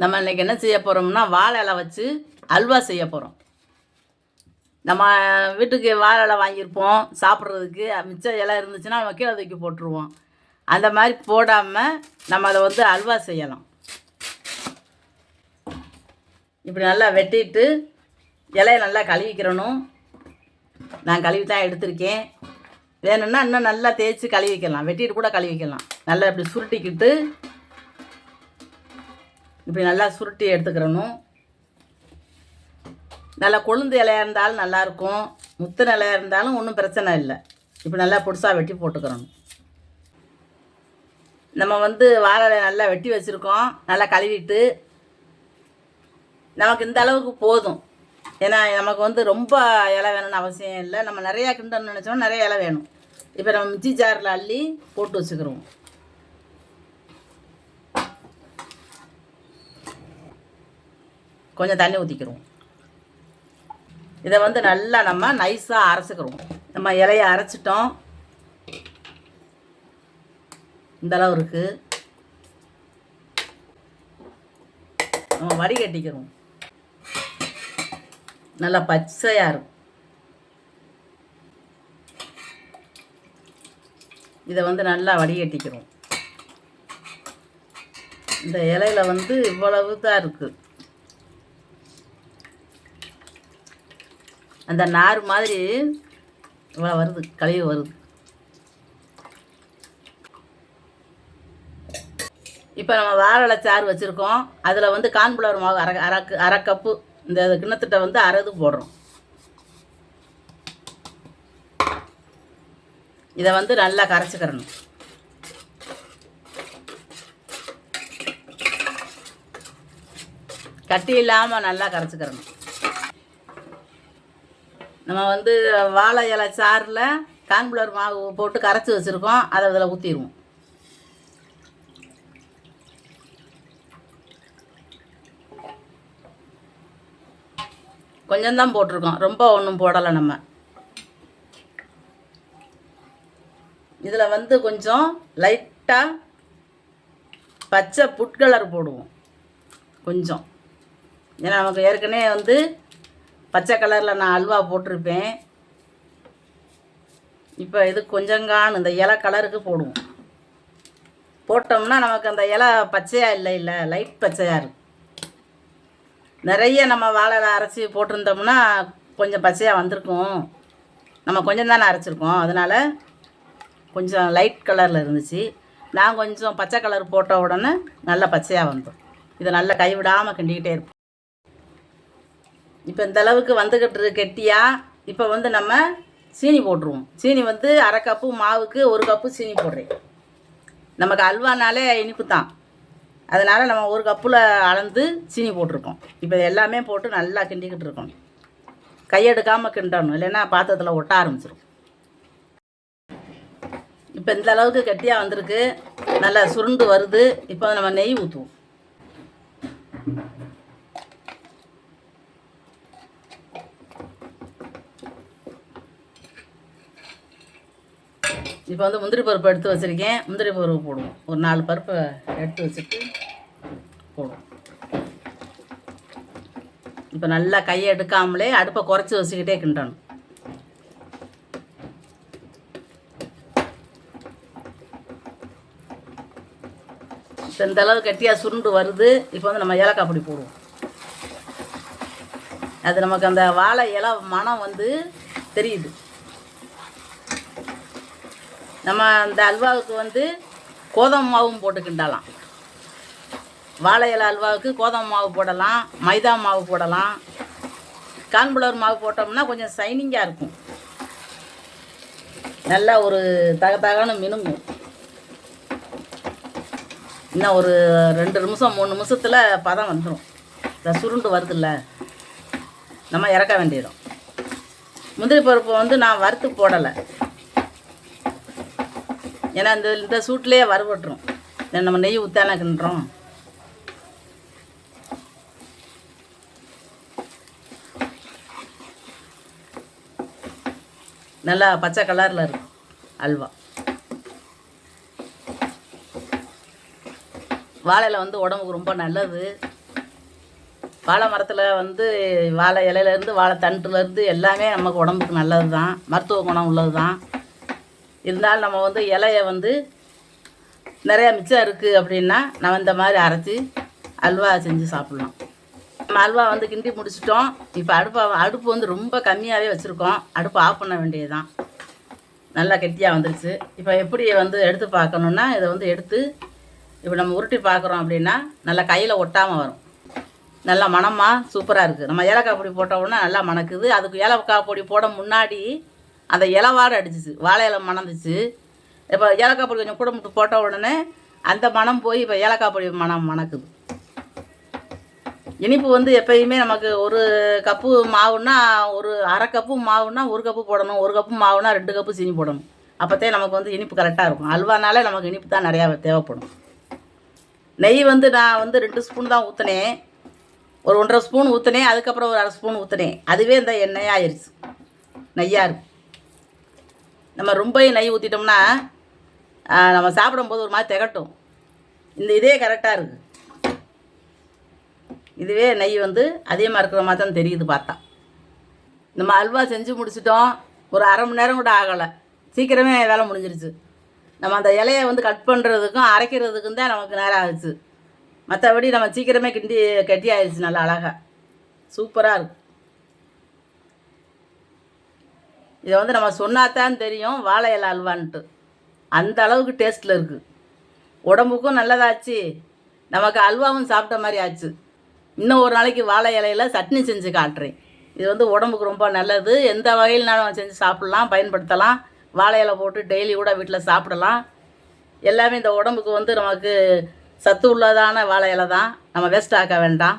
நம்ம இன்னைக்கு என்ன செய்ய போகிறோம்னா வாழை இலை வச்சு அல்வா செய்ய போகிறோம் நம்ம வீட்டுக்கு வாழை இலை வாங்கியிருப்போம் சாப்பிட்றதுக்கு. மிச்ச இலை இருந்துச்சுன்னா நம்ம கீழே தூக்கி போட்டுருவோம். அந்த மாதிரி போடாமல் நம்ம அதை வந்து அல்வா செய்யலாம். இப்படி நல்லா வெட்டிட்டு இலையை நல்லா கழுவிக்கிறணும். நான் கழுவி தான் எடுத்திருக்கேன். வேணும்னா இன்னும் நல்லா தேய்ச்சி கழுவிக்கலாம். வெட்டிட்டு கூட கழுவிக்கலாம். நல்லா இப்படி சுருட்டிக்கிட்டு இப்படி நல்லா சுருட்டி எடுத்துக்கிறணும். நல்லா கொழுந்து இலையாக இருந்தாலும் நல்லாயிருக்கும். முத்து இலையாக இருந்தாலும் ஒன்றும் பிரச்சனை இல்லை. இப்போ நல்லா பொடிசாக வெட்டி போட்டுக்கிறணும். நம்ம வந்து வாழை நல்லா வெட்டி வச்சுருக்கோம். நல்லா கழுவிட்டு நமக்கு இந்த அளவுக்கு போதும். ஏன்னா நமக்கு வந்து ரொம்ப இலை வேணும்னு அவசியம் இல்லை. நம்ம நிறையா கிண்டணும்னு நினச்சோம்னா நிறைய இலை வேணும். இப்போ நம்ம மிச்சி ஜாரில் அள்ளி போட்டு வச்சுக்கிறோம். கொஞ்சம் தண்ணி ஊற்றிக்கிறோம் இதை வந்து நல்லா நம்ம நைஸாக அரைச்சிக்கிறோம் நம்ம இலையை அரைச்சிட்டோம். இந்தளவு இருக்குது நம்ம வடிகட்டிக்கிறோம் நல்லா பச்சையாக இருக்கும். இதை வந்து நல்லா வடிகட்டிக்கிறோம் இந்த இலையில வந்து இவ்வளவு தான் இருக்குது அந்த நார் மாதிரி இவ்வளோ வருது கழிவு வருது. இப்போ நம்ம வாழை சாறு வச்சுருக்கோம். அதில் வந்து கான்ஃப்ளவர் மாவு அரை அரை அரை கப்பு இந்த கிண்ணத்திட்ட வந்து அரைது போடுறோம். இதை வந்து நல்லா கரைச்சிக்கிறணும். கட்டி இல்லாமல் நல்லா கரைச்சிக்கிறணும். நம்ம வந்து வாழை இலை சாறில் கான்ஃப்ளவர் மாவு போட்டு கரைச்சி வச்சுருக்கோம். அதை அதில் ஊற்றிடுவோம் கொஞ்சம்தான் போட்டிருக்கோம். ரொம்ப ஒன்றும் போடலை நம்ம. இதில் வந்து கொஞ்சம் லைட்டாக பச்சை புட் கலர் போடுவோம். கொஞ்சம். ஏன்னா நமக்கு ஏற்கனவே வந்து பச்சை கலரில் நான் அல்வா போட்டிருப்பேன். இப்போ இது கொஞ்சங்கான் இந்த இலை கலருக்கு போடுவோம். போட்டோம்னா நமக்கு அந்த இலை பச்சையாக இல்லை இல்லை லைட் பச்சையாக இருக்கும் நிறைய நம்ம வாழை அரைச்சி போட்டிருந்தோம்னா கொஞ்சம் பச்சையாக வந்திருக்கும். நம்ம கொஞ்சம் தானே அரைச்சிருக்கோம். அதனால் கொஞ்சம் லைட் கலரில் இருந்துச்சு. நான் கொஞ்சம் பச்சை கலர் போட்ட உடனே நல்லா பச்சையாக வந்தோம். இதை நல்லா கைவிடாமல் கிண்டிக்கிட்டே இருப்போம். இப்போ இந்த அளவுக்கு வந்துக்கிட்டு கெட்டியா இப்போ வந்து நம்ம சீனி போட்டுருவோம். சீனி வந்து அரை கப்பு மாவுக்கு ஒரு கப்பு சீனி போடுறேன். நமக்கு அல்வானாலே இனிப்பு தான். அதனால் நம்ம ஒரு கப்பில் அளந்து சீனி போட்டிருக்கோம். இப்போ எல்லாமே போட்டு நல்லா கிண்டிக்கிட்டு இருக்கோம். கையெடுக்காமல் கிண்டணும் இல்லைன்னா பாத்திரத்தில் ஒட்ட ஆரம்பிச்சிடும் இப்போ இந்த அளவுக்கு கெட்டியாக வந்திருக்கு. நல்லா சுருண்டு வருது. இப்போ நம்ம நெய் ஊற்றுவோம் இப்போ வந்து முந்திரி பருப்பு எடுத்து வச்சுருக்கேன். முந்திரி பருப்பு போடுவோம். ஒரு நாலு பருப்பை எடுத்து வச்சுட்டு போடுவோம். இப்போ நல்லா கையை எடுக்காமலே அடுப்பை குறைச்சி வச்சுக்கிட்டே கிண்டணும். இப்போ இந்த அளவு கட்டியாக சுருண்டு வருது. இப்போ வந்து நம்ம ஏலக்காய் பொடி போடுவோம். அது நமக்கு அந்த வாழை இலை மனம் வந்து தெரியுது. நம்ம அந்த அல்வாவுக்கு வந்து கோதுமை மாவும் போட்டு கிண்டலாம் வாழை இலை அல்வாவுக்கு கோதுமை மாவு போடலாம் மைதா மாவு போடலாம். கான்ஃப்ளவர் மாவு போட்டோம்னா கொஞ்சம் சைனிங்காக இருக்கும். நல்லா ஒரு தக தகன்னு மினுங்கும். இன்னும் ஒரு ரெண்டு நிமிஷம் மூணு நிமிஷத்தில் பதம் வந்துடும் இந்த சுருண்டு வருதுல்ல நம்ம இறக்க வேண்டியதும். முந்திரி பருப்பு வந்து நான் வறுத்து போடலை. ஏன்னா இந்த இந்த சூட்லேயே வறுபட்டுரும் நம்ம நெய் ஊற்றான கிண்டுறோம்? நல்லா பச்சை கலரில் இருக்கும் அல்வா. வாழையில் வந்து உடம்புக்கு ரொம்ப நல்லது. வாழை மரத்தில் வந்து வாழை இலையிலேருந்து வாழை தண்டுலேருந்து எல்லாமே நமக்கு உடம்புக்கு நல்லது தான் மருத்துவ குணம் உள்ளது தான் இருந்தாலும் நம்ம வந்து இலைய வந்து நிறையா மிச்சம் இருக்குது அப்படின்னா நம்ம இந்த மாதிரி அரைச்சி அல்வா செஞ்சு சாப்பிட்லாம். நம்ம அல்வா வந்து கிண்டி முடிச்சிட்டோம். இப்போ அடுப்பை அடுப்பு வந்து ரொம்ப கம்மியாகவே வச்சுருக்கோம். அடுப்பு ஆஃப் பண்ண வேண்டியதுதான். நல்லா கெட்டியாக வந்துருச்சு. இப்போ எப்படி வந்து எடுத்து பார்க்கணுன்னா இதை வந்து எடுத்து இப்போ நம்ம உருட்டி பார்க்குறோம் அப்படின்னா நல்லா கையில் ஒட்டாமல் வரும். நல்லா மணமாக சூப்பராக இருக்குது நம்ம ஏலக்காய் பொடி போட்ட உடனே நல்லா மணக்குது. அதுக்கு ஏலக்காய் பொடி போட முன்னாடி அந்த இலவாடு அடிச்சிச்சு வாழை இலை மணந்துச்சு. இப்போ ஏலக்காய் பொடி கொஞ்சம் கூட முட்டு போட்ட உடனே அந்த மணம் போய் இப்போ ஏலக்காய் பொடி மணம் மணக்குது. இனிப்பு வந்து எப்பயுமே நமக்கு ஒரு கப்பு மாவுன்னா ஒரு அரை கப்பு மாவுன்னா ஒரு கப்பு போடணும் ஒரு கப்பு மாவுனா ரெண்டு கப்பு சீனி போடணும். அப்போத்தே நமக்கு வந்து இனிப்பு கரெக்டாக இருக்கும். அல்வானாலே நமக்கு இனிப்பு தான் நிறையா தேவைப்படும். நெய் வந்து நான் வந்து ரெண்டு ஸ்பூன் தான் ஊற்றினேன் ஒரு ஒன்றரை ஸ்பூன் ஊற்றினேன் அதுக்கப்புறம் ஒரு அரை ஸ்பூன் ஊற்றினேன் அதுவே இந்த எண்ணெயாக ஆயிடுச்சு நெய்யாக இருக்கும் நம்ம ரொம்ப நெய் ஊற்றிட்டோம்னா நம்ம சாப்பிடும்போது ஒரு மாதிரி திகட்டும். இந்த இதே கரெக்டாக இருக்குது இதுவே நெய் வந்து அதிகமாக இருக்கிற மாதிரி தான் தெரியுது பார்த்தா. நம்ம அல்வா செஞ்சு முடிச்சிட்டோம். ஒரு அரை மணி நேரம் கூட ஆகலை. சீக்கிரமே வேலை முடிஞ்சிருச்சு. நம்ம அந்த இலையை வந்து கட் பண்ணுறதுக்கும் அரைக்கிறதுக்கும் தான் நமக்கு நேரம் ஆகுச்சு மற்றபடி நம்ம சீக்கிரமே கிண்டி கட்டி ஆயிடுச்சு நல்லா அழகாக சூப்பராக இருக்கும் இதை வந்து நம்ம சொன்னாதான் தெரியும் வாழை இலை அல்வான்ட்டு. அந்த அளவுக்கு டேஸ்ட்டில் இருக்குது உடம்புக்கும் நல்லதாச்சு. நமக்கு அல்வாவும் சாப்பிட்ட மாதிரி ஆச்சு. இன்னும் ஒரு நாளைக்கு வாழை இலையில சட்னி செஞ்சு காட்டுறேன். இது வந்து உடம்புக்கு ரொம்ப நல்லது. எந்த வகையில்னாலும் செஞ்சு சாப்பிட்லாம் பயன்படுத்தலாம். வாழை இலை போட்டு டெய்லி கூட வீட்டில் சாப்பிடலாம். எல்லாமே இந்த உடம்புக்கு வந்து நமக்கு சத்து உள்ளதான வாழை இலை தான் நம்ம வேஸ்ட் ஆக்க வேண்டாம்.